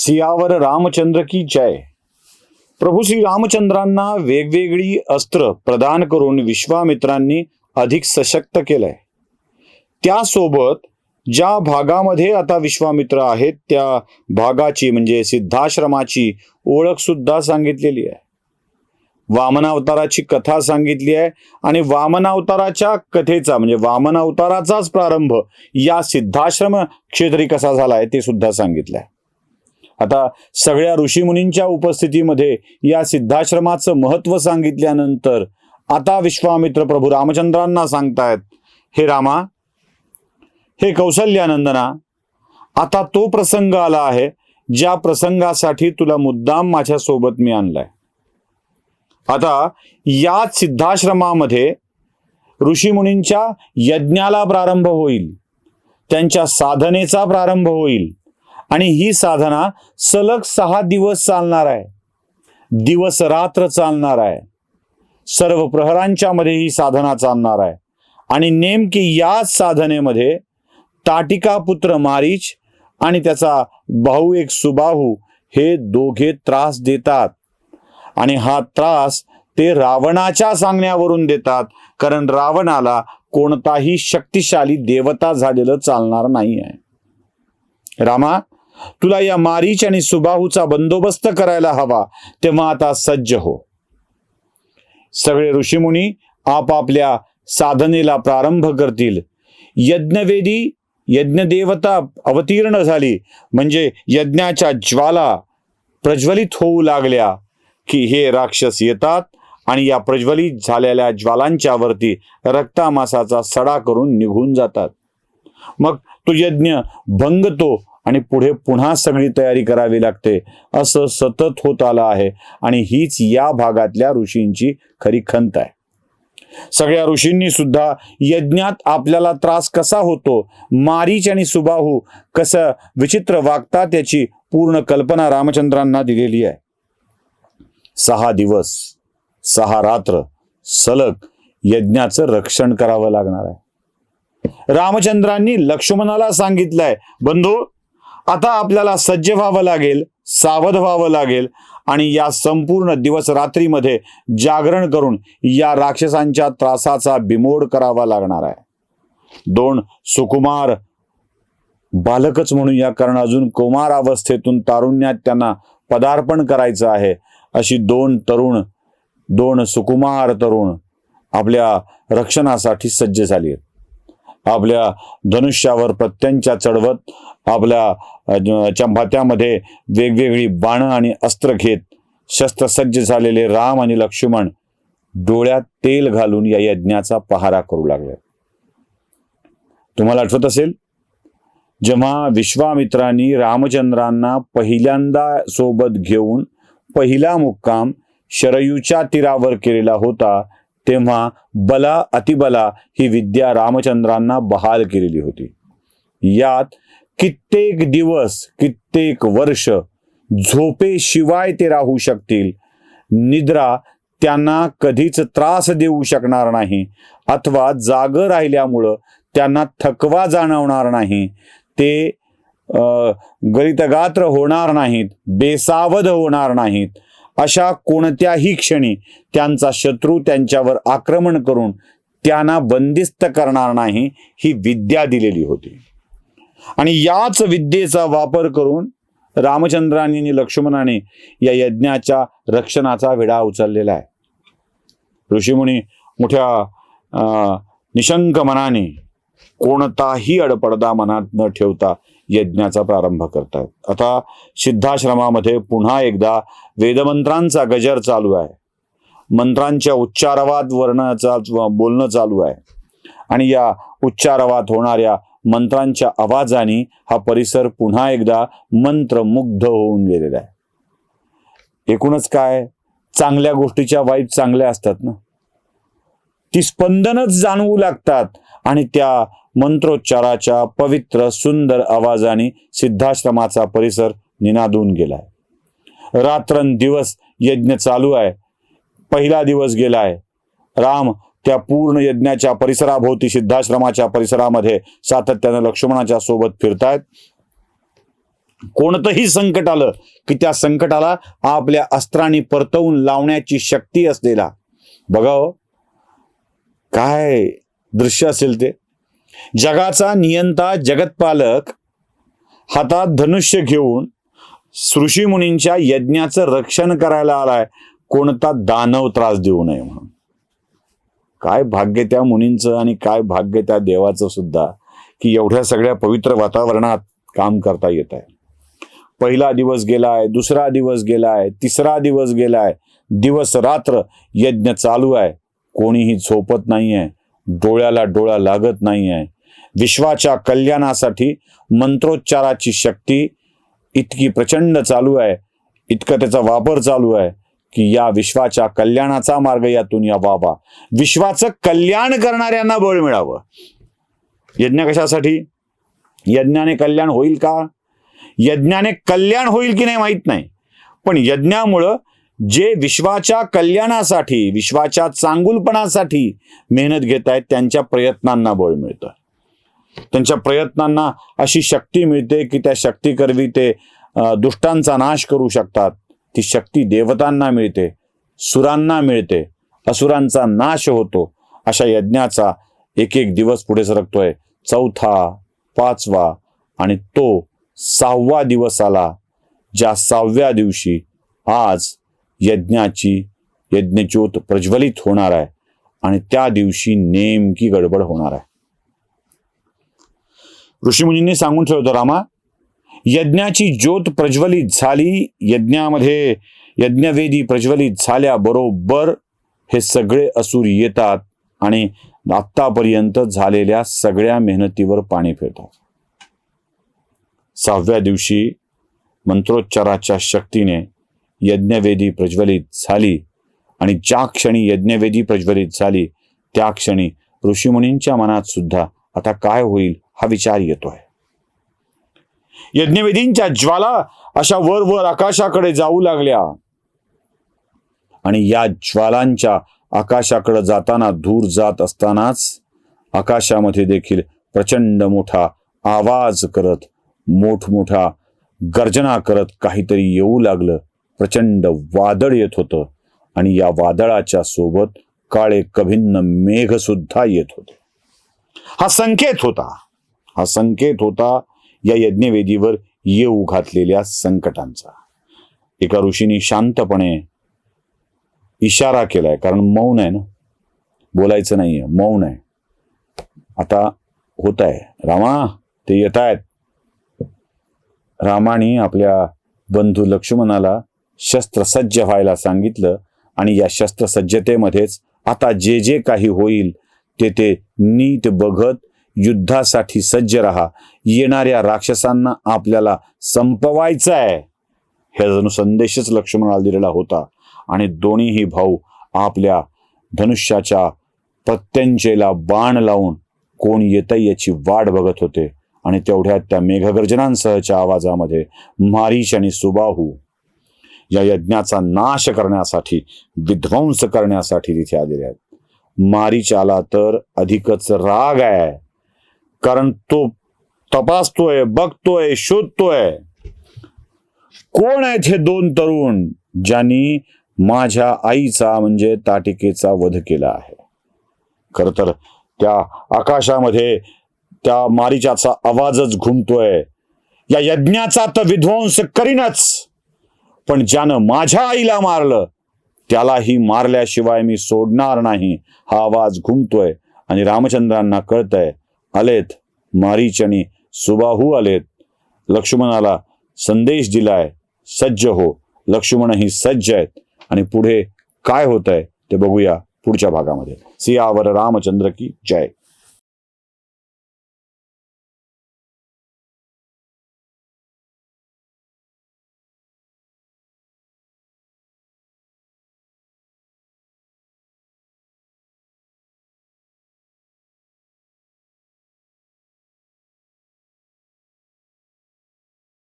सियावर रामचंद्र की जय. प्रभू श्री रामचंद्रांना वेगवेगळी अस्त्र प्रदान करून विश्वामित्रांनी अधिक सशक्त केलंय. त्यासोबत ज्या भागामध्ये आता विश्वामित्र आहेत त्या भागाची म्हणजे सिद्धाश्रमाची ओळख सुद्धा सांगितलेली आहे. वामनावताराची कथा सांगितली आहे आणि वामनावताराच्या कथेचा म्हणजे वामनावताराचाच प्रारंभ या सिद्धाश्रम क्षेत्री कसा झालाय ते सुद्धा सांगितलंय. आता सगळ्या ऋषीमुनींच्या उपस्थितीमध्ये या सिद्धाश्रमाचं महत्त्व सांगितल्यानंतर आता विश्वामित्र प्रभू रामचंद्रांना सांगतायत हे रामा हे कौशल्यानंदना आता तो प्रसंग आला आहे ज्या प्रसंगासाठी तुला मुद्दाम माझ्या सोबत मी आणलाय. आता याच सिद्धाश्रमामध्ये ऋषीमुनींच्या यज्ञाला प्रारंभ होईल त्यांच्या साधनेचा प्रारंभ होईल आणि ही साधना सलग सहा दिवस चालणार आहे. दिवस रात्र चालणार आहे. सर्व प्रहरांच्या मध्ये ही साधना चालणार आहे. आणि नेमकी याच साधनेमध्ये ताटिका पुत्र मारीच आणि त्याचा भाऊ एक सुबाहू हे दोघे त्रास देतात. आणि हा त्रास ते रावणाच्या सांगण्यावरून देतात. कारण रावणाला कोणताही शक्तिशाली देवता झालेलं चालणार नाही आहे रामा तुला या मारीच आणि सुबाहूचा बंदोबस्त करायला हवा तेव्हा आता सज्ज हो. सगळे ऋषीमुनी आपापल्या साधनेला प्रारंभ करतील. यज्ञवेदी यज्ञदेवता अवतीर्ण झाली म्हणजे यज्ञाच्या ज्वाला प्रज्वलित होऊ लागल्या की हे राक्षस येतात आणि या प्रज्वलित झालेल्या ज्वालांच्या वरती रक्तामासाचा सडा करून निघून जातात. मग तो यज्ञ भंगतो आणि पुढे पुन्हा सगळी तयारी करावी लागते. असं सतत होत आलं आहे आणि हीच या भागातल्या ऋषींची खरी खंत आहे. सगळ्या ऋषींनी सुद्धा यज्ञात आपल्याला त्रास कसा होतो मारीच आणि सुबाहू कसं विचित्र वागतात याची पूर्ण कल्पना रामचंद्रांना दिलेली आहे. सहा दिवस सहा रात्र सलग यज्ञाचं रक्षण करावं लागणार आहे. रामचंद्रांनी लक्ष्मणाला सांगितलंय बंधू आता आपल्याला सज्ज व्हावं लागेल सावध व्हावं लागेल आणि या संपूर्ण दिवस रात्रीमध्ये जागरण करून या राक्षसांच्या त्रासाचा बिमोड करावा लागणार आहे. दोन सुकुमार बालकच म्हणून या कारण अजून कुमार अवस्थेतून तारुण्यात त्यांना पदार्पण करायचं आहे. अशी दोन तरुण दोन सुकुमार तरुण आपल्या रक्षणासाठी सज्ज झाली आहेत. आपल्या धनुष्यावर प्रत्यंच्या चढवत आपल्या चंभात्यामध्ये वेगवेगळी बाणं आणि अस्त्र घेत शस्त्रसज्ज झालेले राम आणि लक्ष्मण डोळ्यात तेल घालून या यज्ञाचा पहारा करू लागले. तुम्हाला आठवत असेल? जेव्हा विश्वामित्रांनी रामचंद्रांना पहिल्यांदा सोबत घेऊन पहिला मुक्काम शरयूच्या तीरावर केलेला होता तेव्हा बला अतिबला ही विद्या रामचंद्रांना बहाल केलेली होती. यात कित्येक दिवस कित्येक वर्ष झोपेशिवाय ते राहू शकतील. निद्रा त्यांना कधीच त्रास देऊ शकणार नाही. अथवा जाग राहिल्यामुळं त्यांना थकवा जाणवणार नाही. ते गलितगात्र होणार नाहीत बेसावध होणार नाहीत. अशा कोणत्याही क्षणी त्यांचा शत्रू त्यांच्यावर आक्रमण करून त्यांना बंदिस्त करणार नाही ही विद्या दिलेली होती. आणि याच विद्येचा वापर करून रामचंद्रांनी आणि लक्ष्मणाने या यज्ञाच्या रक्षणाचा विडा उचललेला आहे. ऋषीमुनी मोठ्या अं, निशंक मनाने कोणताही अडपडदा मनात न ठेवता यज्ञाचा प्रारंभ करतायत आता सिद्धाश्रमामध्ये पुन्हा एकदा वेदमंत्रांचा गजर चालू आहे. मंत्रांच्या उच्चारवात वर्णाचा बोलणं चालू आहे. आणि या उच्चारवात होणाऱ्या मंत्रांच्या आवाजाने हा परिसर पुन्हा एकदा मंत्रमुग्ध होऊन गेलेला आहे. एकूणच काय? चांगल्या गोष्टीच्या वाईट चांगल्या असतात ना. ती स्पंदनच जाणवू लागतात आणि त्या मंत्रोच्चाराच्या पवित्र सुंदर आवाजाने सिद्धाश्रमाचा परिसर निनादून गेलाय. रात्रंदिवस यज्ञ चालू आहे. पहिला दिवस गेलाय. राम त्या पूर्ण यज्ञाच्या परिसराभोवती सिद्धाश्रमाच्या परिसरामध्ये सातत्यानं लक्ष्मणाच्या सोबत फिरतायत. कोणतंही संकट आलं की त्या संकटाला आपल्या अस्त्राने परतवून लावण्याची शक्ती असलेला. बघाव हो, काय दृश्य असेल ते. जगाचा नियंता जगतपालक हातात धनुष्य घेऊन ऋषी मुनींच्या यज्ञाचं रक्षण करायला आलाय. कोणता दानव त्रास देऊ नये म्हणून. काय भाग्य त्या मुनींचं आणि काय भाग्य त्या देवाचं सुद्धा की एवढ्या सगळ्या पवित्र वातावरणात काम करता येत आहे. पहिला दिवस गेलाय दुसरा दिवस गेलाय तिसरा दिवस गेलाय दिवस रात्र यज्ञ चालू आहे. कोणीही झोपत नाहीये. डोळ्याला डोळा लागत नाही आहे विश्वाच्या कल्याणासाठी मंत्रोच्चाराची शक्ती इतकी प्रचंड चालू आहे. इतकं त्याचा वापर चालू आहे की या विश्वाच्या कल्याणाचा मार्ग यातून या बाबा. विश्वाचं कल्याण करणाऱ्यांना बळ मिळावं. यज्ञ कशासाठी? यज्ञाने कल्याण होईल का? यज्ञाने कल्याण होईल की नाही माहीत नाही. पण यज्ञामुळं जे विश्वाच्या कल्याणासाठी विश्वाच्या चांगुलपणासाठी मेहनत घेत आहेत त्यांच्या प्रयत्नांना बळ मिळतं. त्यांच्या प्रयत्नांना अशी शक्ती मिळते की त्या शक्तीकरवी ते दुष्टांचा नाश करू शकतात. ती शक्ती देवतांना मिळते सुरांना मिळते असुरांचा नाश होतो. अशा यज्ञाचा एक एक दिवस पुढे सरकतोय. चौथा पाचवा आणि तो सहावा दिवस आला ज्या सहाव्या दिवशी आज यज्ञाची यज्ञच्योत प्रज्वलित होणार आहे आणि त्या दिवशी नेमकी गडबड होणार आहे. ऋषीमुनींनी सांगून ठेवतो रामा यज्ञाची ज्योत प्रज्वलित झाली यज्ञामध्ये यज्ञवेदी प्रज्वलित झाल्याबरोबर हे सगळे असुर येतात आणि आत्तापर्यंत झालेल्या सगळ्या मेहनतीवर पाणी फिरतात. सहाव्या दिवशी मंत्रोच्चाराच्या शक्तीने यज्ञवेदी प्रज्वलित झाली. आणि ज्या क्षणी यज्ञवेदी प्रज्वलित झाली त्या क्षणी ऋषीमुनींच्या मनात सुद्धा आता काय होईल हा विचार येतोय. यज्ञवेदींच्या ज्वाला अशा वर वर आकाशाकडे जाऊ लागल्या. आणि या ज्वालांच्या आकाशाकडे जाताना दूर जात असतानाच आकाशामध्ये देखील प्रचंड मोठा आवाज करत मोठमोठा गर्जना करत काहीतरी येऊ लागलं. प्रचंड वादळ येत होतं आणि या वादळाच्या सोबत काळे कभिन्न मेघ सुद्धा येत होते. हा संकेत होता. हा संकेत होता या यज्ञवेदीवर येऊ घातलेल्या संकटांचा. एका ऋषीने शांतपणे इशारा केलाय कारण मौन आहे ना? बोलायचं नाहीये मौन आहे. आता होत आहे रामा ते येत आहेत रामाने आपल्या बंधू लक्ष्मणाला शस्त्रसज्ज व्हायला सांगितलं आणि या शस्त्रसज्जतेमध्येच आता जे जे काही होईल ते ते नीट बघत युद्धासाठी सज्ज राहा. येणाऱ्या राक्षसांना आपल्याला संपवायचं आहे हे जणू संदेशच लक्ष्मणाला दिलेला होता. आणि दोन्हीही भाऊ आपल्या धनुष्याच्या प्रत्यंचेला बाण लावून कोण येतंय याची वाट बघत होते. आणि तेवढ्यात त्या मेघगर्जनांसहच्या आवाजामध्ये मारीच आणि सुबाहू या यज्ञाचा नाश करण्यासाठी विध्वंस करण्यासाठी तिथे आलेले आहेत. मारीचाला तर अधिकच राग आहे कारण तो तपासतोय बघतोय शोधतोय. कोण आहेत हे दोन तरुण ज्यांनी माझ्या आईचा म्हणजे ताटिकेचा वध केला आहे? खर तर त्या आकाशामध्ये त्या मारिचाचा आवाजच घुमतोय. या यज्ञाचा तर विध्वंस करीनच. पण ज्यानं माझ्या आईला मारलं त्यालाही मारल्याशिवाय मी सोडणार नाही. हा आवाज घुमतोय आणि रामचंद्रांना कळतंय आलेत मारीच आणि सुबाहू आलेत. लक्ष्मणाला संदेश दिलाय सज्ज हो. लक्ष्मणही सज्ज आहेत. आणि पुढे काय होत आहे ते बघूया पुढच्या भागामध्ये. सियावर रामचंद्र की जय.